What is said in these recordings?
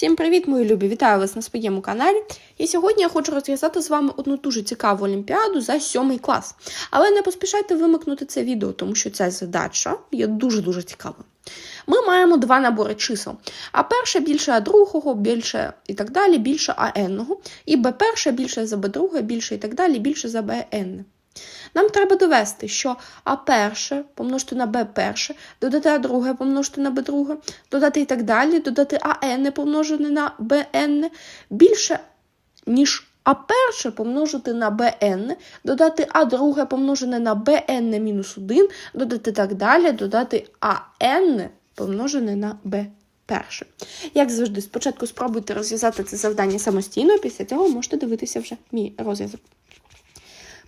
Всім привіт, мої любі! Вітаю вас на своєму каналі. І сьогодні я хочу розв'язати з вами одну дуже цікаву олімпіаду за сьомий клас. Але не поспішайте вимикнути це відео, тому що ця задача є дуже-дуже цікавою. Ми маємо два набори чисел. А перше більше А другого, більше і так далі, більше А. І Б перше більше за Б друге, більше і так далі, більше за Б. Нам треба довести, що А перше помножити на Б перше, додати А друге помножити на Б друге, додати і так далі, додати АН помножене на БН більше, ніж А перше помножити на БН, додати А друге помножене на БН мінус 1, додати так далі, додати АН помножене на Б перше. Як завжди, спочатку спробуйте розв'язати це завдання самостійно, після цього можете дивитися вже мій розв'язок.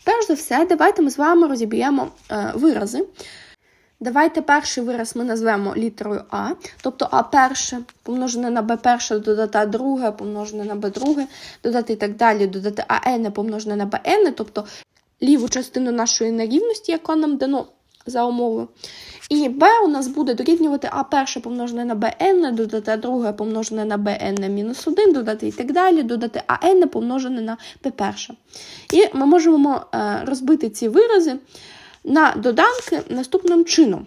Перш за все, давайте ми з вами розіб'ємо е, вирази. Давайте перший вираз ми назвемо літерою А, тобто А перше помножене на Б перше, додати А друге, помножене на Б друге, додати і так далі, додати АН помножене на БН, тобто ліву частину нашої нерівності, яка нам дано за умовою. І b у нас буде дорівнювати А перше помножене на БН, додати А друге помножене на БН мінус 1, додати і так далі, додати АН помножене на p перше. І ми можемо е, розбити ці вирази на доданки наступним чином.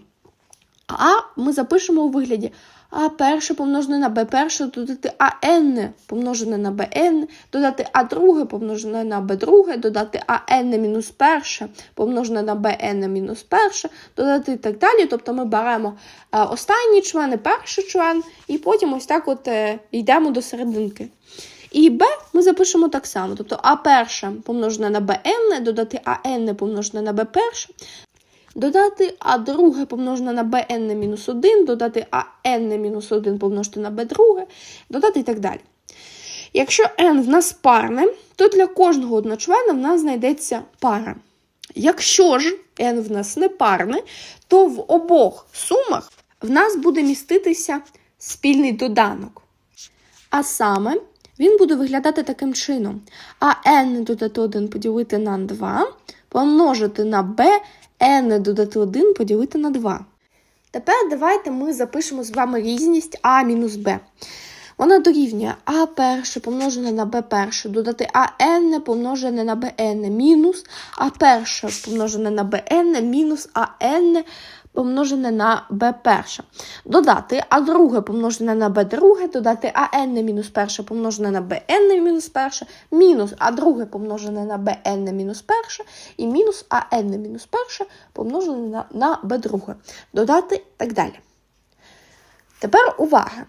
А ми запишемо у вигляді А перше помножене на Б перше, додати АН помножене на БН, додати А друге помножене на Б друге, додати АН мінус перше помножене на БН мінус перше, додати і так далі. Тобто ми беремо е, останній член і перший член, і потім ось так от е, йдемо до серединки. І Б ми запишемо так само. Тобто А перше помножене на БН, додати АН помножене на Б перше, додати А друге помножене на БН мінус 1, додати АН мінус 1 помножити на Б друге, додати і так далі. Якщо n в нас парне, то для кожного одночлена в нас знайдеться пара. Якщо ж n в нас не парне, то в обох сумах в нас буде міститися спільний доданок. А саме він буде виглядати таким чином: а n додати 1 поділити на 2, помножити на b, n додати 1 поділити на 2. Тепер давайте ми запишемо з вами різність а мінус b. Вона дорівнює а перше помножене на b перше, додати АН помножене на БН мінус а перше помножене на БН мінус АН помножене на b перше. Додати а друге помножене на b друге, додати АН мінус перше помножене на БН мінус перше, мінус а друге помножене на БН мінус перше, і мінус АН мінус перше помножене на, на b друге. Додати так далі. Тепер увага!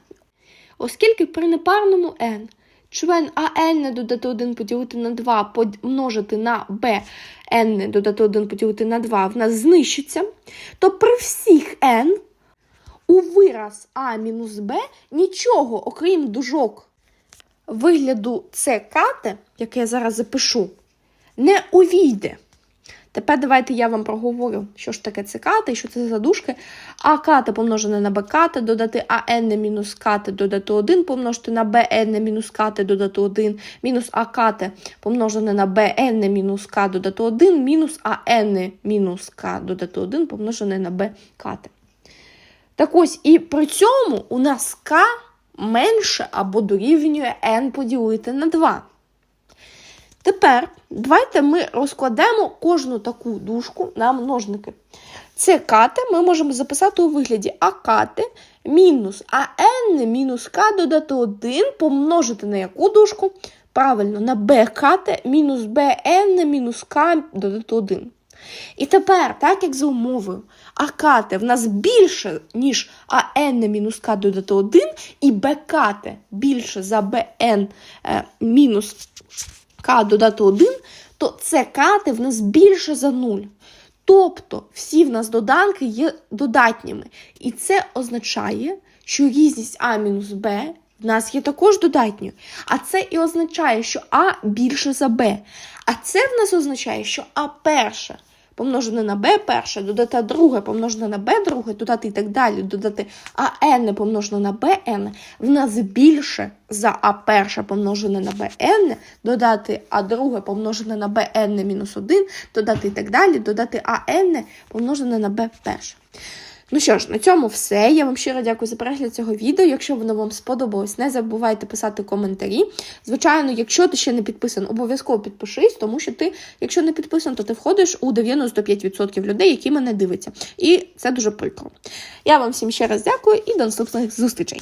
Оскільки при непарному n член АН додати 1 поділити на 2 помножити на n додати 1 поділити на 2 в нас знищиться, то при всіх n у вираз А мінус Б нічого, окрім дужок. Вигляду кате, яке я зараз запишу, не увійде. Тепер давайте я вам проговорю, що ж таке цикати і що це за дужки. А кати помножене на бкати, додати АН мінус кати, додати 1, помножити на БН мінус кати, додати 1, мінус А кати помножене на БН мінус К, додати 1, мінус АН мінус К, додати 1, помножене на Б кати. Так ось, і при цьому у нас К менше або дорівнює N поділити на 2. Тепер давайте ми розкладемо кожну таку дужку на множники. Це кати ми можемо записати у вигляді А кати мінус АН мінус К додати 1 помножити на яку дужку? Правильно, на Б мінус БН мінус К додати 1. І тепер, так як за умовою, акати в нас більше, ніж АН мінус К додати 1, і БКати більше за БН е, мінус К додати 1, то це кати в нас більше за 0. Тобто всі в нас доданки є додатніми. І це означає, що різність А мінус Б в нас є також додатньою. А це і означає, що А більше за Б. А це в нас означає, що А перше помножене на b перше, додати друге помножене на b друге, додати і так далі, додати АН помножене на БН, в нас більше за А перше помножене на БН, додати А друге помножене на БН мінус 1, додати і так далі, додати АН помножене на Б перше. Ну що ж, на цьому все. Я вам щиро дякую за перегляд цього відео. Якщо воно вам сподобалось, не забувайте писати коментарі. Звичайно, якщо ти ще не підписаний, обов'язково підпишись, тому що ти, якщо не підписаний, то ти входиш у 95% людей, які мене дивляться. І це дуже прикро. Я вам всім ще раз дякую і до наступних зустрічей.